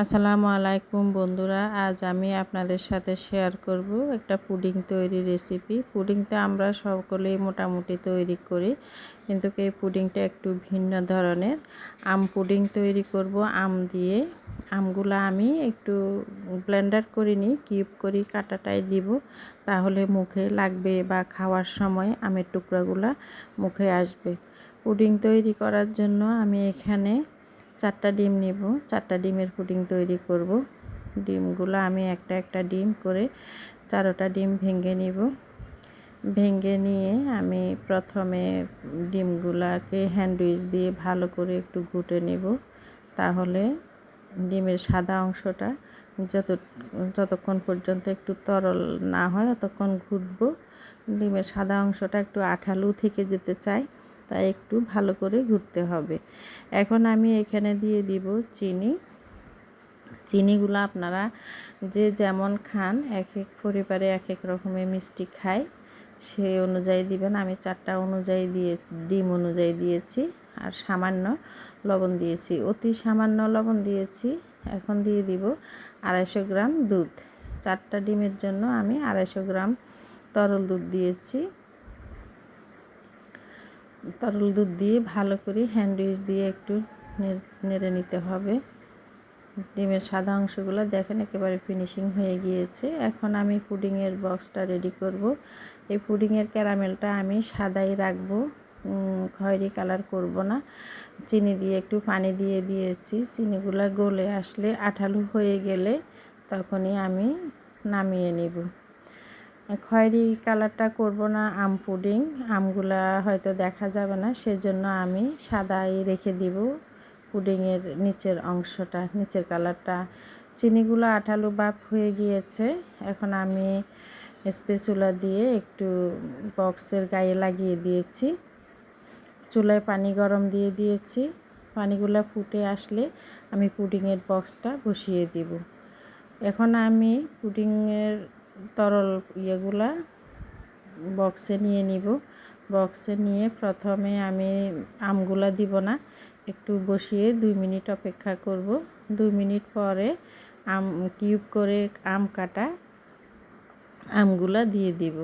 আসসালামু আলাইকুম বন্ধুরা, আজ আমি আপনাদের সাথে শেয়ার করব একটা পুডিং তৈরি রেসিপি পুডিংটা আমরা সকলেই মোটামুটি তৈরি করি, কিন্তু এই পুডিংটা একটু ভিন্ন ধরনের। আম পুডিং তৈরি করব, আম দিয়ে। আমগুলো আমি একটু ব্লেন্ডার করিনি কিউব করি, কাটাটাই দিব। তাহলে মুখে লাগবে বা খাওয়ার সময় আমের টুকরাগুলা মুখে আসবে। পুডিং তৈরি করার জন্য আমি এখানে চারটা ডিম নিব। চারটা ডিমের পুডিং তৈরি করব। ডিমগুলো আমি একটা একটা ডিম করে চারোটা ডিম ভেঙে নিব। ভেঙে নিয়ে আমি প্রথমে ডিমগুলাকে হ্যান্ডউইচ দিয়ে ভালো করে একটু ঘুটে নেব। তাহলে ডিমের সাদা অংশটা যত, যতক্ষণ পর্যন্ত একটু তরল না হয়, ততক্ষণ ঘুটবো। ডিমের সাদা অংশটা একটু আঠালু থেকে যেতে চায়। তাই একটু ভালো করে ঘুরতে হবে। এখন আমি এখানে দিয়ে দিব চিনি। চিনিগুলো আপনারা যে যেমন খান এক এক পরিবারে এক এক রকমের মিষ্টি খায় সেই অনুযায়ী দিবেন। আমি চারটা অনুযায়ী দিয়ে, ডিম অনুযায়ী দিয়েছি আর সামান্য লবণ দিয়েছি। অতি সামান্য লবণ দিয়েছি। এখন দিয়ে দিব আড়াইশো গ্রাম দুধ। চারটা ডিমের জন্য আমি আড়াইশো গ্রাম তরল দুধ দিয়েছি। তরল দুধ দিয়ে ভালো করে হ্যান্ডউইচ দিয়ে একটু নেড়ে নিতে হবে। ডিমের সাদা অংশগুলো দেখেন একেবারে ফিনিশিং হয়ে গিয়েছে। এখন আমি পুডিংয়ের বক্সটা রেডি করব। এই পুডিংয়ের ক্যারামেলটা আমি সাদাই রাখব। খয়েরি কালার করব না। চিনি দিয়ে একটু পানি দিয়ে দিয়েছি। চিনিগুলো গলে আসলে আঠালু হয়ে গেলে তখনই আমি নামিয়ে নিব। খয়েরি কালারটা করব না আম পুডিং। আমগুলা হয়তো দেখা যাবে না, সেজন্য আমি সাদাই রেখে দিব পুডিংয়ের নিচের অংশটা, নিচের কালারটা। চিনিগুলো আঠালো বাপ হয়ে গিয়েছে, এখন আমি স্পেসুলা দিয়ে একটু বক্সের গায়ে লাগিয়ে দিয়েছি। চুলায় পানি গরম দিয়ে দিয়েছি, পানিগুলো ফুটে আসলে আমি পুডিংয়ের বক্সটা বসিয়ে দিব। এখন আমি পুডিংয়ের তরল ইয়েগুলা বক্সে নিয়ে নিব। বক্সে নিয়ে প্রথমে আমি আমগুলা দিব না, একটু বসিয়ে দুই মিনিট অপেক্ষা করব। দুই মিনিট পরে আম কিউব করে আম কাটা আমগুলা দিয়ে দিব।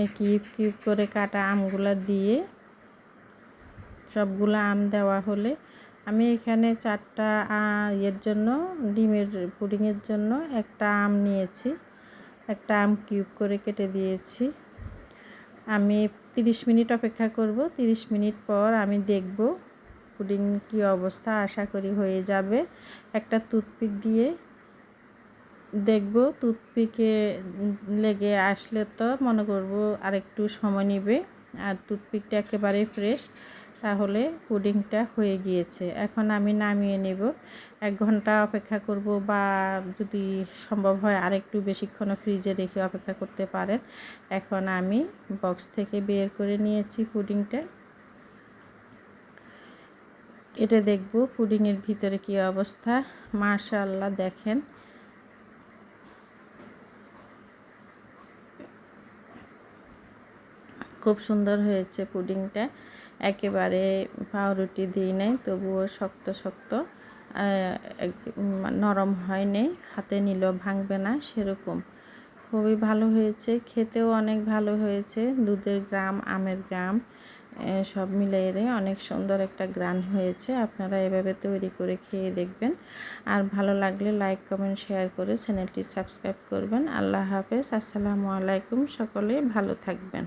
এই কিউব কিউব করে কাটা আমগুলা দিয়ে সবগুলো আম দেওয়া হলে আমি এখানে চারটা ইয়ের জন্য, ডিমের পুডিংয়ের জন্য একটা আম নিয়েছি। একটা আম কিউব করে কেটে দিয়েছি। আমি 30 মিনিট অপেক্ষা করব। 30 মিনিট পর আমি দেখব পুডিং কি অবস্থা, আশা করি হয়ে যাবে। একটা টুথপিক দিয়ে দেখব, টুথপিকে লেগে আসলে তো মনে করব আরেকটু সময় নেবে। আর টুথপিকটা একেবারে ফ্রেশ। তাহলে পুডিংটা হয়ে গিয়েছে। এখন আমি নামিয়ে নেব। এক ঘণ্টা অপেক্ষা করব বা যদি সম্ভব হয় আরেকটু বেশিক্ষণ ফ্রিজে রেখে অপেক্ষা করতে পারেন। এখন আমি বক্স থেকে বের করে নিয়েছি পুডিংটা। এটা দেখব পুডিংয়ের ভিতরে কি অবস্থা। মাশাল্লাহ দেখেন। খুব সুন্দর হয়েছে পুডিংটা। একেবারে পাউরুটি দিই নাই তবুও শক্ত শক্ত। নরম হয় হাতে নিলেও ভাঙবে না, সেরকম। খুবই ভালো হয়েছে, খেতেও অনেক ভালো হয়েছে, দুধের গ্রাম, আমের গ্রাম সব মিলিয়ে অনেক সুন্দর একটা গ্রান হয়েছে, আপনারা এভাবে তৈরি করে খেয়ে দেখবেন। আর ভালো লাগলে লাইক, কমেন্ট, শেয়ার করে চ্যানেলটি সাবস্ক্রাইব করবেন। আল্লাহ হাফেজ, আসসালামু আলাইকুম, সকলে ভালো থাকবেন।